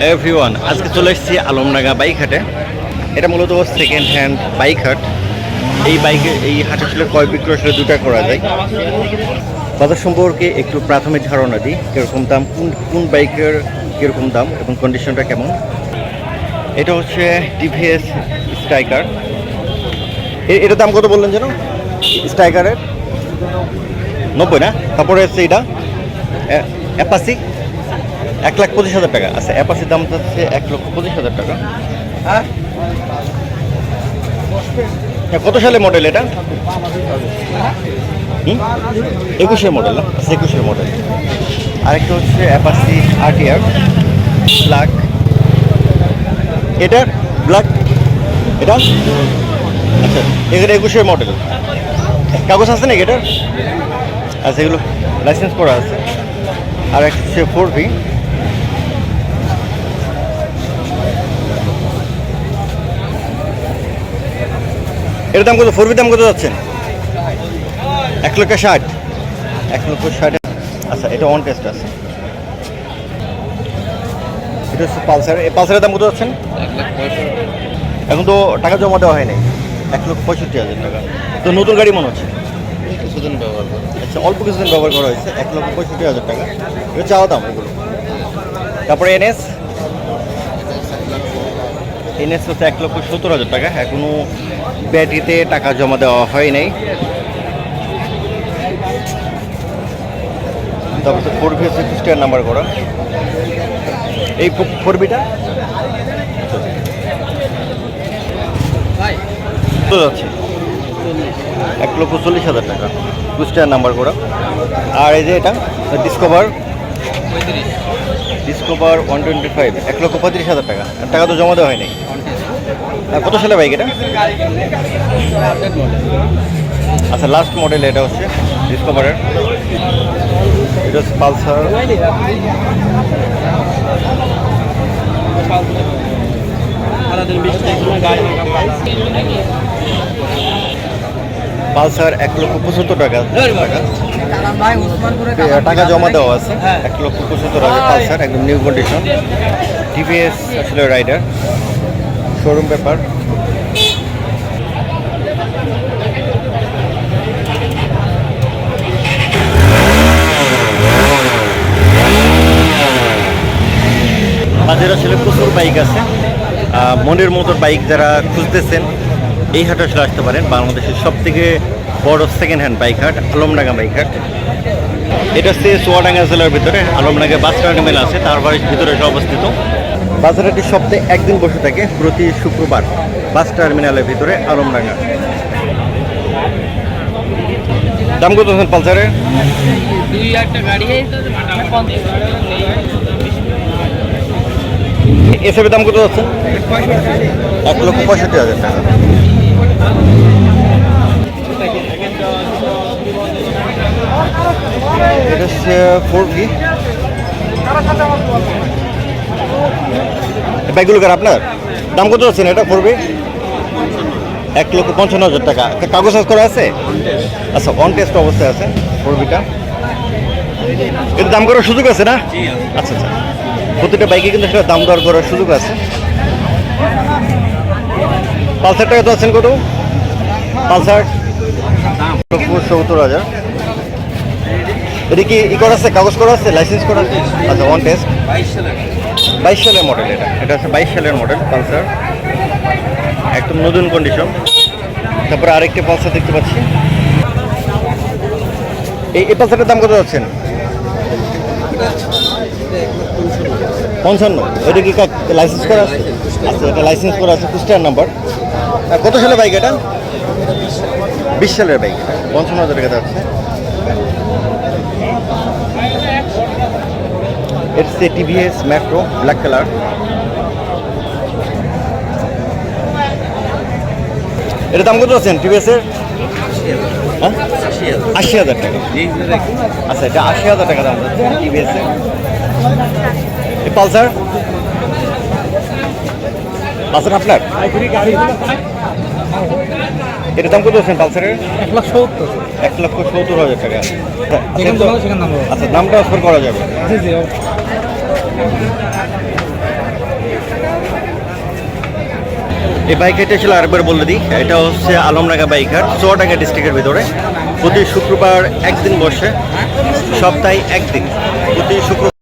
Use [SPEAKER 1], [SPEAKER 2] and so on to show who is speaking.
[SPEAKER 1] Everyone আজকে চলে এসেছি আলমডাঙ্গা বাইক হাটে এটা মূলত সেকেন্ড হ্যান্ড বাইক হাট এই বাইকে, এই হাটে ছিল কয় বিক্রয় আসলে দুটা করা যায়। বাজার সম্পর্কে একটু প্রাথমিক ধারণা দিই, কীরকম দাম, কোন কোন বাইকের কীরকম দাম এবং কন্ডিশনটা কেমন। এটা হচ্ছে টিভিএস স্ট্রাইকার এটার দাম কত বললেন যেন? স্ট্রাইকারের নব্বই না? তারপরে হচ্ছে এটা অ্যা- অ্যাপাসি এক লাখ পঁচিশ হাজার টাকা। আচ্ছা অ্যাপাসির দাম হচ্ছে এক লক্ষ পঁচিশ হাজার টাকা। হ্যাঁ, কত সালে মডেল এটা? একুশের মডেল একুশের মডেল আরেকটা হচ্ছে অ্যাপাসি আরটিআর ব্ল্যাক এটা ব্ল্যাক এটা? আচ্ছা এখানে একুশের মডেল কাগজ আছে নাকি এটার? আচ্ছা এগুলো লাইসেন্স করা আছে। আর একটা হচ্ছে ফোর ভি এর দাম কত? ফোর দাম কত যাচ্ছেন এক লক্ষ ষাট। এক লক্ষ ষাট আচ্ছা এটা অন টেস্ট আছে। এটা হচ্ছে পালসার। এই পালসারের দাম কত যাচ্ছেন এখন তো টাকা জমা দেওয়া হয়নি। এক লক্ষ পঁয়ষট্টি হাজার টাকা। তো নতুন গাড়ি মনে হচ্ছে?
[SPEAKER 2] কিছুদিন ব্যবহার করো।
[SPEAKER 1] আচ্ছা অল্প কিছুদিন ব্যবহার করা হয়েছে। এক লক্ষ পঁয়ষট্টি হাজার টাকা। এটা চাওয়া দাম এগুলো। তারপরে এনএস? এনএস হচ্ছে এক লক্ষ সত্তর হাজার টাকা। এখনও ব্যাটারিতে টাকা জমা দেওয়া হয় নাই। তারপর তো ফোর ভি হচ্ছে খ্রিস্টান নাম্বার করা। এই ফোর তো যাচ্ছে। এক লক্ষ চল্লিশ হাজার টাকা। কুষ্টিয়ার নাম্বার করা। আর এই যে এটা Discover Discover one twenty five এক লক্ষ পঁয়ত্রিশ হাজার টাকা। টাকা তো জমা দেওয়া হয়নি। কত সালে বাইক এটা? আচ্ছা লাস্ট মডেল এটা হচ্ছে ডিসকভারের এটা হচ্ছে পালসার। পালসার এক লক্ষ পঁচাত্তর টাকা টাকা। টাকা জমা দেওয়া আছে এক লক্ষ পঁচাত্তর হাজার পালসার একদম নিউ কন্ডিশন টিভিএস আসলে রাইডার শোরুম পেপার বাজারে আসলে প্রচুর বাইক আছে। মনের মতো বাইক যারা খুঁজতেছেন এই হাটে আসলে আসতে পারেন। বাংলাদেশের সব থেকে বড় সেকেন্ড হ্যান্ড বাইক হাট আলমডাঙ্গা বাইক হাট এটা হচ্ছে চুয়াডাঙ্গা জেলার ভিতরে আলমডাঙ্গা বাস টার্মিনাল আছে তার বাড়ির ভিতরে এটা অবস্থিত। বাজারটি সপ্তাহে একদিন বসে থাকে প্রতি শুক্রবার বাস টার্মিনালের ভিতরে আলমডাঙ্গা। দাম কত আছেন পালসারের
[SPEAKER 3] গাড়ি।
[SPEAKER 1] এসবের দাম কত আছে? এক লক্ষ পঁয়ষট্টি হাজার টাকা। হচ্ছে ফোর ভি ব্যাগগুলো কার আপনার? দাম কত যাচ্ছেন এটা ফোর এক লক্ষ পঞ্চান্ন হাজার টাকা। কাগজ কাজ করা আছে? আচ্ছা অন টেস্ট অবস্থায় আছে ফোর ভিটা এর দাম করার সুযোগ আছে না? আচ্ছা আচ্ছা। প্রতিটা বাইকে কিন্তু সেটা দাম দর করার সুযোগ আছে। পালসার টাকা তো আছেন কত? পালসার? সত্তর হাজার। এটা কি ই করা আছে? কাগজ করা আছে? লাইসেন্স করা আছে? আচ্ছা ওয়ান টেস্ট বাইশ সালের মডেল এটা। এটা হচ্ছে বাইশ সালের মডেল পালসার একদম নতুন কন্ডিশন তারপরে আরেকটি পালসার দেখতে পাচ্ছি। এই এই পালসারটার দাম কত যাচ্ছেন পঞ্চান্ন। এটা কি লাইসেন্স করা আছে? আচ্ছা এটা লাইসেন্স করা আছে কুষ্টিয়ার নাম্বার কত সালের বাইক এটা? বিশ সালের বাইক পঞ্চান্ন হাজার টাকা যাচ্ছে। এটা হচ্ছে টিভিএস মেট্রো ব্ল্যাক কালার এটা দাম কত আছেন টিভিএস এর? হ্যাঁ আশি হাজার টাকা। আচ্ছা এটা আশি হাজার টাকা দাম যাচ্ছে টিভিএস এর। এই পালসার? পালসার আপনার? এটার দাম কত আছেন পালসারের
[SPEAKER 2] এক লাখ সত্তর।
[SPEAKER 1] এক লক্ষ সত্তর হাজার টাকা।
[SPEAKER 2] হ্যাঁ, আচ্ছা দাম
[SPEAKER 1] আচ্ছা, ট্রান্সফার করা যাবে।
[SPEAKER 2] জি জি
[SPEAKER 1] এই বাইক হাটে আসলে আরেকবার বলে দিই। এটা হচ্ছে আলমনাগা বাইক হাট চুয়াডাঙ্গা ডিস্ট্রিক্টের ভিতরে। প্রতি শুক্রবার একদিন বসে সপ্তাহে একদিন। প্রতি শুক্র